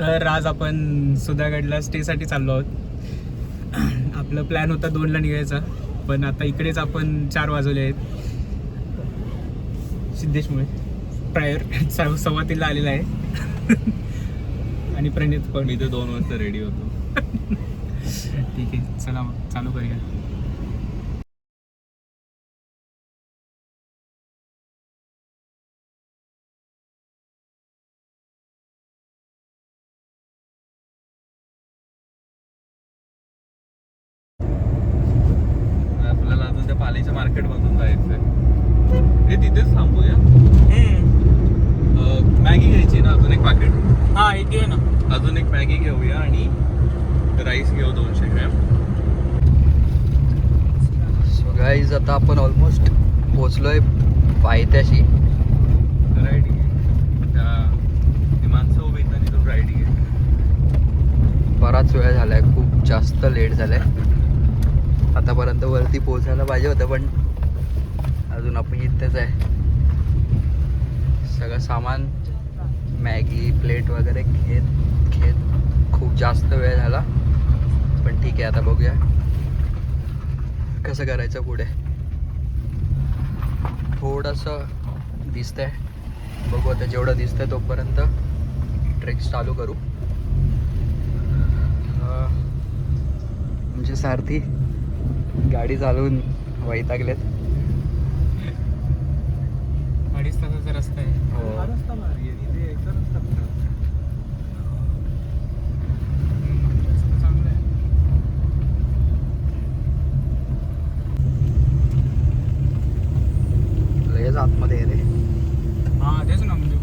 तर आज आपण सुधागडला स्टेसाठी चाललो आहोत. आपलं प्लॅन होता दोनला निघायचा पण आता इकडेच आपण चार वाजवले आहेत. सिद्धेशमुळे. प्रायर सव्वा तीनला आलेला आहे. आणि प्रणित पण. मी तर दोन वाजता रेडी होतो. ठीक आहे चला मग चालू करूया. मार्केट मधून जायचंय. हे तिथेच थांबूया. मॅगी घ्यायची ना अजून एक पाकिट हा इथे ना. अजून एक मॅगी घेऊया आणि राईस घेऊ दोनशे ग्रॅम सो गाईज आता आपण ऑलमोस्ट पोचलोय पायथ्याशी. राईट माणसं उभी आहेत तिथून राईट बराच वेळ झालाय खूप जास्त लेट झालाय. आतापर्यंत वरती पोहोचायला पाहिजे होतं पण अजून आपण इथेच आहे. सगळं सामान मॅगी प्लेट वगैरे घेत घेत खूप जास्त वेळ झाला. पण ठीक आहे आता बघूया. कसं करायचं पुढे? थोडंसं दिसतंय. बघू आता जेवढं दिसतंय तोपर्यंत ट्रेक्स चालू करू. म्हणजे सारथी गाडी चालवून वैतागलेत. अडीच तासाचा रस्ता आहे. हा. लगेच आतमध्ये आहे रे. हा तेच ना म्हणजे.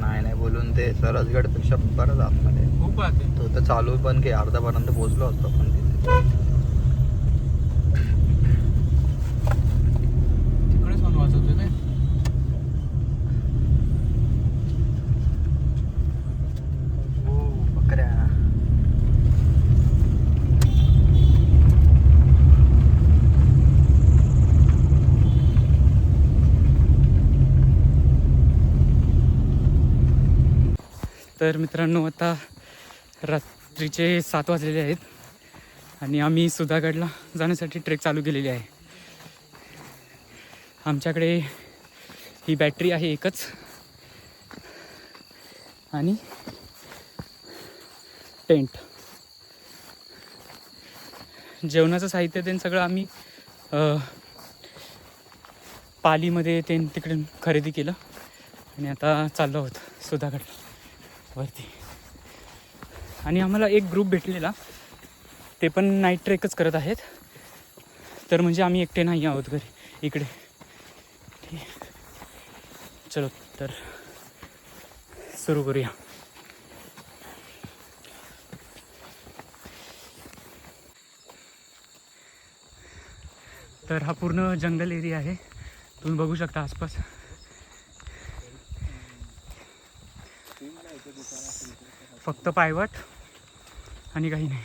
नाही नाही बोलून ते सरसगडपेक्षा बरंच आतमध्ये. खूप आहे तो तर चालू पण की अर्धापर्यंत पोहोचलो असतो पण तिथे तिकडेच पण वाजवतोय काय हो बकऱ्या तर मित्रांनो आता रात्रीचे सात वाजलेले आहेत आणि आम्ही सुधागडला जाण्यासाठी ट्रेक चालू केलेली आहे. आमच्याकडे ही बॅटरी आहे एकच. आणि टेंट. जेवणाचं साहित्य ते सगळं आम्ही पालीमध्ये ते तिकडे खरेदी केलं आणि आता चाललो आहोत सुधागडला. वरती. आणि आम्हाला एक ग्रुप भेटलेला. ते पण नाईट ट्रेकच करत आहेत. तर म्हणजे आम्ही एकटे नाही आहोत घरी. इकडे. ठीक चलो तर सुरू करूया. तर हा पूर्ण जंगल एरिया आहे. तुम्ही बघू शकता आसपास. फक्त पायवट आणि काही नाही.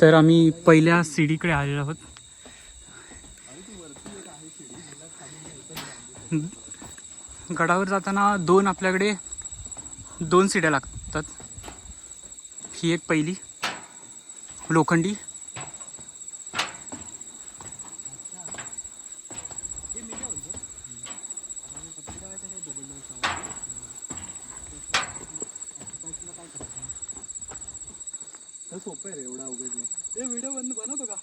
तर आम्ही पहिल्या सीडीकडे आलेलो आहोत. गडावर जाताना दोन आपल्याकडे दोन सिड्या लागतात. ही एक पहिली लोखंडी. सोपं आहे रे एवढा अवघड नाही. ते व्हिडिओ बंद बनवतो का?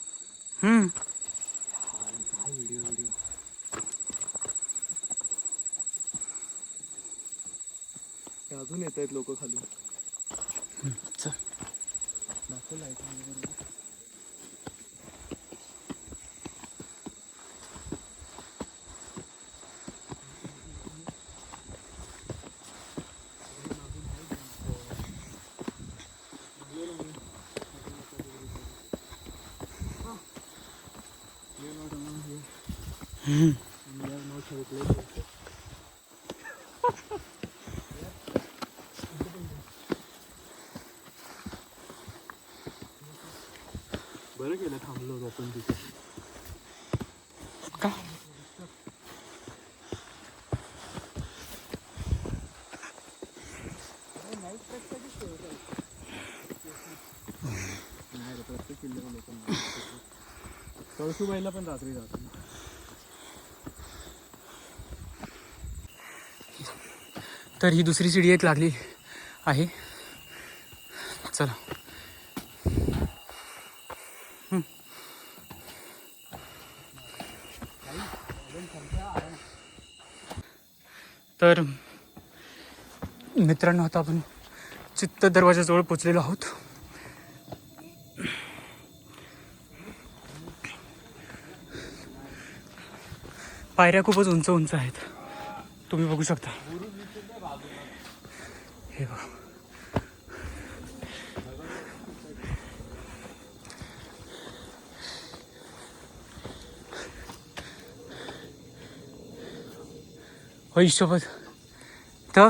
अजून येत आहेत लोक खाली. चल. दाखव लाइट बरोबर बरं केलं थांबलो होतो आपण तिथे का नाही रे प्रत्येक किल्ल्यावर लोक कळसूबाईला पण रात्री जातो. तर ही दुसरी सीडी एक लागली आहे. चला. तर मित्रांनो आता आपण चित्त दरवाजाजवळ पोचलेलो आहोत. पायऱ्या खूपच उंच उंच आहेत. तुम्ही बघू शकता. हे बघा. हिशोबत तर?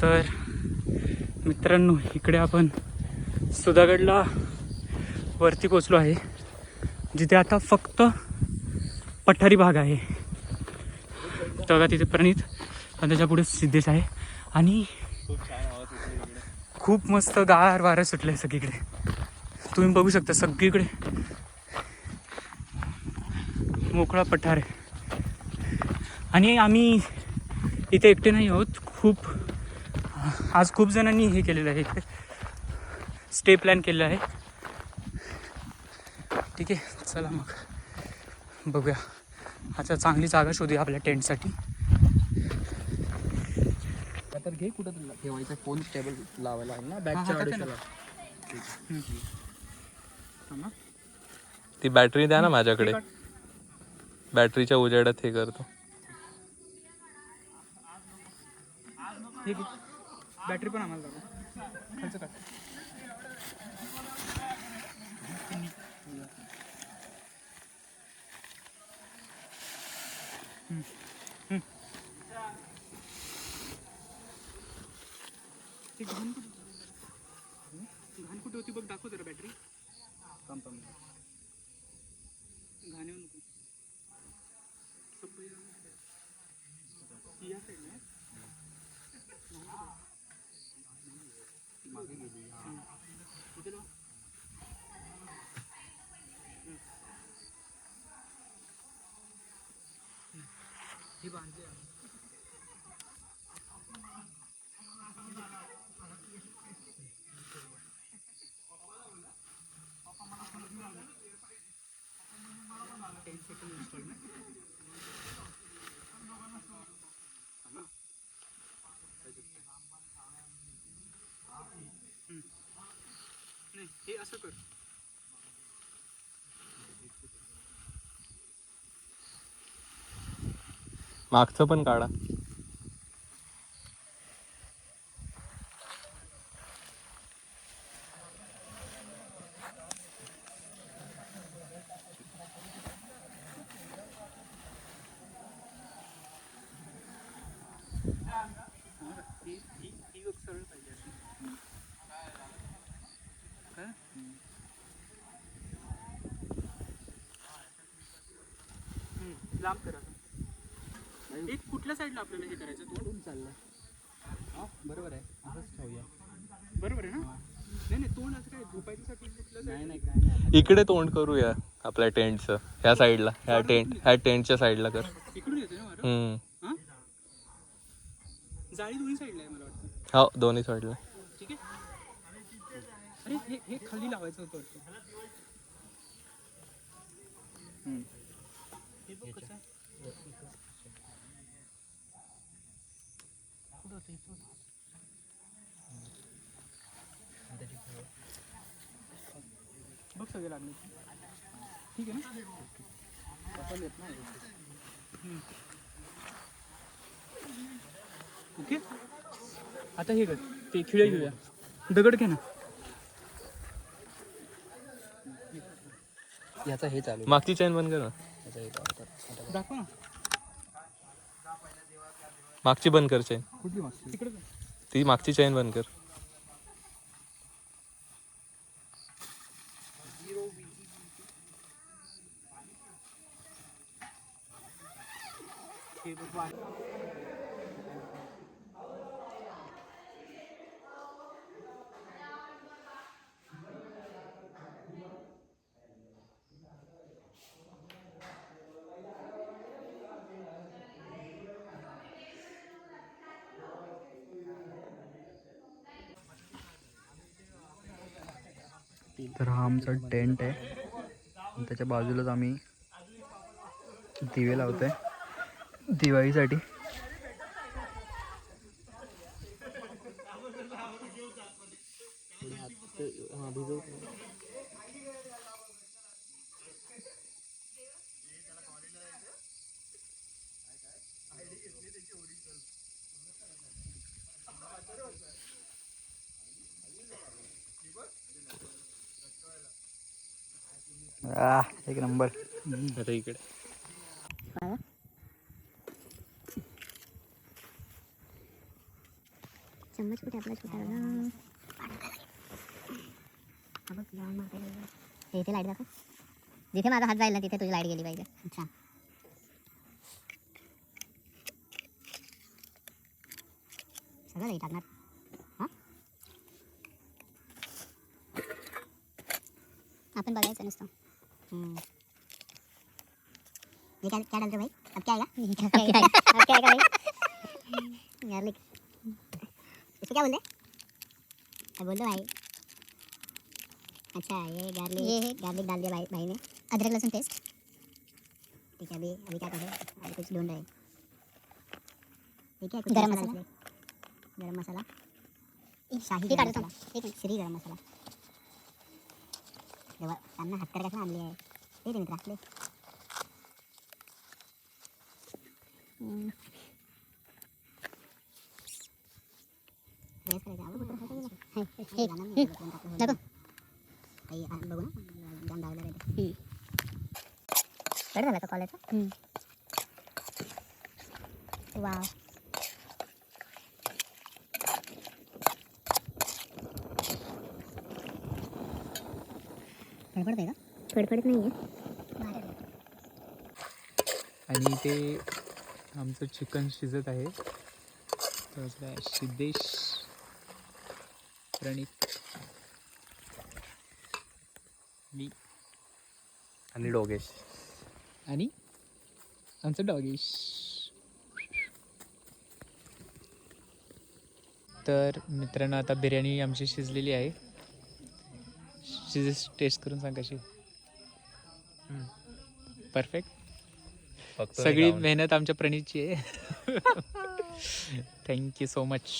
तर? मित्रांनो इकडे आपण सुधागडला वरती पोचलो आहे जिथे आता फक्त पठारी भाग आहे. तगा तिथे प्रणित आणि त्याच्या पुढे सिद्धेश आहे. आणि खूप मस्त गार वारं सुटलं आहे सगळीकडे. तुम्ही बघू शकता सगळीकडे मोकळा पठार आहे. आणि आम्ही इथे एकटे नाही आहोत खूप आज खूप जणांनी हे केलेलं आहे स्टे प्लॅन केलेला आहे. ठीक आहे चला मग. बघूया. आता चांगली जागा शोधूया आपल्या टेंटसाठी तर घे कुठं तुला ठेवायचं फोन टेबल लावायला आहे ना? हा, बॅगच्या आहे. ती बॅटरी द्या ना माझ्याकडे. बॅटरीच्या उजेडात हे करतो. हे घे. बॅटरी पण आम्हाला दाखव. ते घाण कुठे? घाण कुठे होती बघ दाखव जरा बॅटरी. घाण येऊ नको सफाई या साईडला आहे? इथे लाव. गाठी नाही हे असं कर मागचं पण काढा ही ही ही बघ सरळ पाहिजे अशी. काय? हम्म, लांब करा एक कुठल्या साईडला आपल्याला हे करायचं? चाललं. हा बरोबर आहे. असंच बरोबर आहे ना? नाही नाही तोंड असं काय झोपायच्यासाठी कुठलं नाही side? नाही काय नाही. इकडे तोंड करूया आपल्या टेंटचं. ह्या साईडला ह्या टेंट ह्या टेंटच्या साईडला कर. इकडून येते ना हम्म. हां? जाळी दोन्ही साईडला आहे मला वाटतं. हो दोन्ही साईडला. ठीक आहे? अरे हे हे खाली लावायचं होतं वाटतं हम्म. हे बघ कसं आहे. कुठं होतं? इथं होतं. बघ सगळे लागले. ठीक आहे ना? आपण येत नाही. ओके? आता हे कर. ते खिळे घेऊया. दगड घे ना. याचा हे चालू. मागची चैन बंद कर ना. याचा हे चालू. कर. दाखव ना. मागची बंद कर चैन कुठली मागची? तिकडे. ती मागची चैन बंद कर. हे बघ तर हा आमचा टेंट आहे. त्याच्या बाजूलाच आम्ही दिवे लावतोय. दिवाळीसाठी. आ, एक नंबर. आता इकडे. चम्मच कुठे आपला छोटा. हे इथे लाईट दाखव जिथे माझा हात जाईल ना तिथे तुझी लाईट गेली पाहिजे अच्छा सगळं लाईट टाकणार आपण बघायचं नुसतं. ये क्या क्या डाल रहे भाई अब क्या आएगा अब क्या आएगा अब क्या आएगा भाई गार्लिक क्या बोलते हैं? बोल दो भाई। अच्छा ये गार्लिक ये है। गार्लिक डाल दिया भाई भाई ने। अदरक लहसुन पेस्ट। ठीक है अभी अभी क्या करें? अभी कुछ ढूंढ रहे ठीक है गरम मसाला। गरम मसाला। शाही हे गरम काढतो. मसाला। एक श्री गरम मसाला। तेव्हा त्यांना हातकर कसं आणली आहे ते मित्रा ले। बघू ना झाला का कॉलेजचा वाव फडफडत आहे. का फडफडत नाही आहे आणि ते आमचं चिकन शिजत आहे सिद्धेश प्रणित मी. आणि डोगेश. आणि? आमचं डॉगेश. तर मित्रांनो आता बिर्याणी आमची शिजलेली आहे. शिज टेस्ट करून सांग कशी. परफेक्ट सगळी मेहनत आमच्या प्रणीतची आहे. थँक्यू सो मच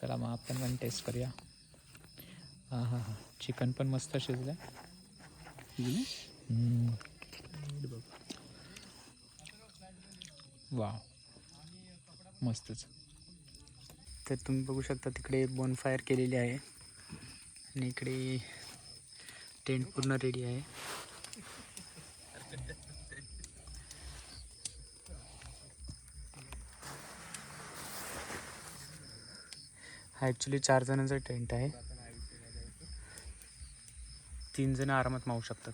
चला मग आपण पण टेस्ट करूया. हां हां हां. चिकन पण मस्त शिजलं वा मस्तच. तर तुम्ही बघू शकता तिकडे बोनफायर केलेली आहे. आणि इकडे टेंट पूर्ण रेडी आहे. ॲक्च्युली चार जणांचा टेंट आहे. तीन जण आरामात मावू शकतात.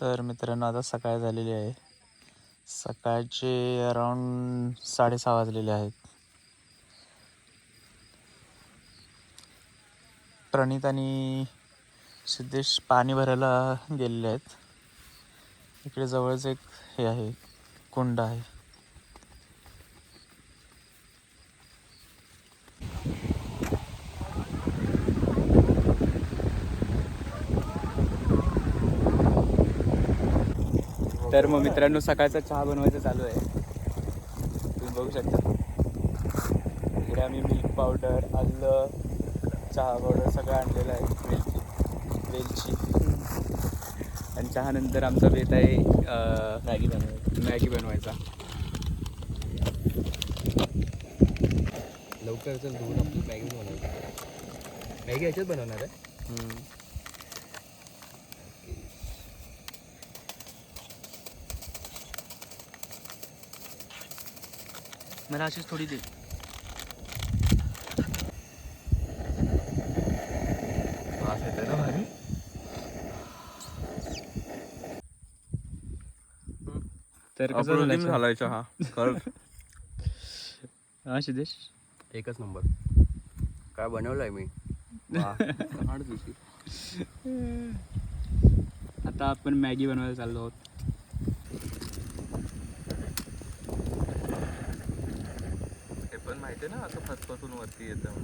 तर मित्रांनो आता सकाळ झालेली आहे. सकाळचे अराऊंड साडेसहा वाजलेले आहेत. प्रणित आणि सिद्धेश पाणी भरायला गेलेले आहेत. इकडे जवळच एक हे आहे कुंड आहे. तर मग मित्रांनो सकाळचा चहा बनवायचं चालू आहे. तुम्ही बघू शकता. इकडे आम्ही मिल्क पावडर आलं चहा पावडर सगळं आणलेलं आहे वेलची वेलची. आणि चहानंतर आमचा बेत आहे मॅगी बनवायचा. मॅगी बनवायचा. लवकर चल धुवून आपली मॅगी बनवायची. मॅगी याच्यात बनवणार आहे? मला अशीच थोडी दे. तर कसं झालं हा सिद्धेश? एकच नंबर. काय बनवलंय मी? वा, आठ दिवशी. आता आपण मॅगी बनवायला चाललो आहोत. माहितीये ना असं फसफसून वरती येतं.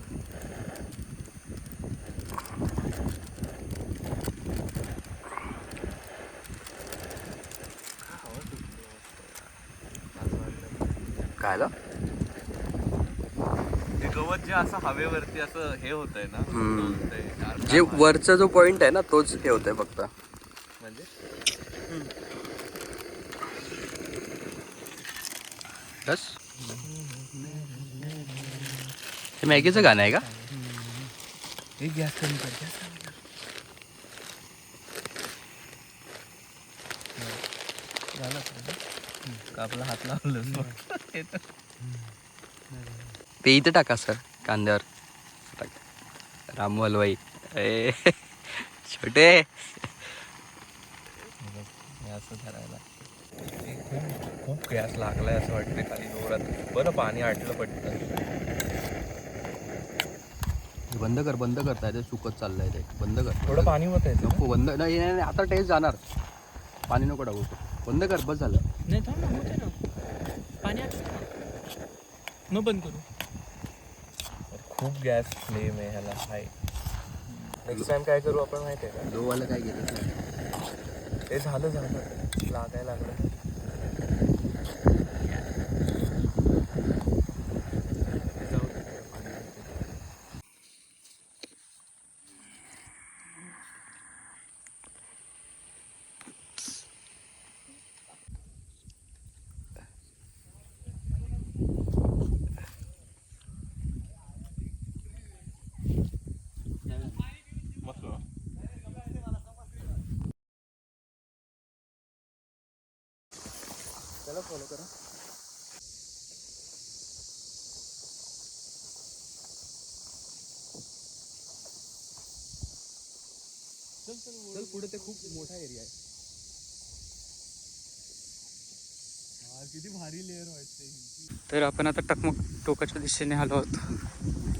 काय? ते गवत जे असं हवेवरती असं हे ना. डोलतंय. यार, काय जे. वरचा जो पॉइंट आहे ना तोच हे होतंय फक्त म्हणजे बस हे मॅगीचं गाणं आहे का एक गॅस कमी कर गॅस कमी कर झालं का आपला हात लावलं ते इथं टाका सर कांद्यावर टाक राम हलवाई ए छोटे असं धरायला खूप गॅस लागलाय असं वाटतंय खाली जोरात बरं पाणी आटलं पटकन बंद कर बंद करताय ते सुकत चाललंय ते. बंद कर. थोडं पाणी होत आहे नको बंद नाही नाही, नाही, आता टेस्ट जाणार. पाणी नको टाकू बंद कर बस झालं. नाही थांब ना होते ना. पाणी मग बंद करू. खूप गॅस फ्लेम आहे ह्याला हाय. नेक्स्ट टाइम काय करू आपण माहिती आहे लो वाला काय गेलं? नाही का ते झालं झालं. लागायला लागलं. त्याला फॉलो करा. चल पुढे ते खूप मोठा एरिया आहे. किती भारी लेअर वाटते तर आपण आता टकमक टोकाच्या दिशेने आलो आहोत.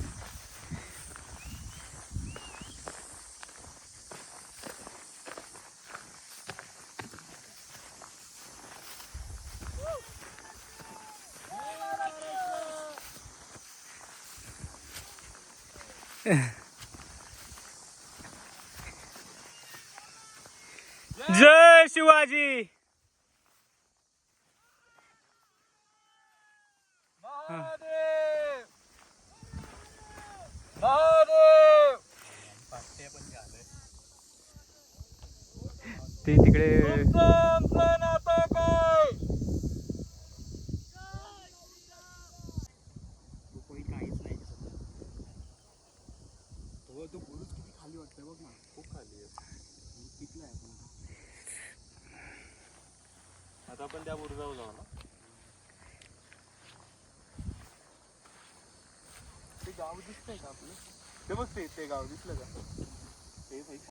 ते तिकडे तो बुरुज किती खाली वाटतंय बघ ना खूप खाली आहे कितला आहे आपण आता आपण त्या बुरुजावर जाऊ ना ते गाव दिसतंय का आपलं? ते बघ ते गाव दिसलं का?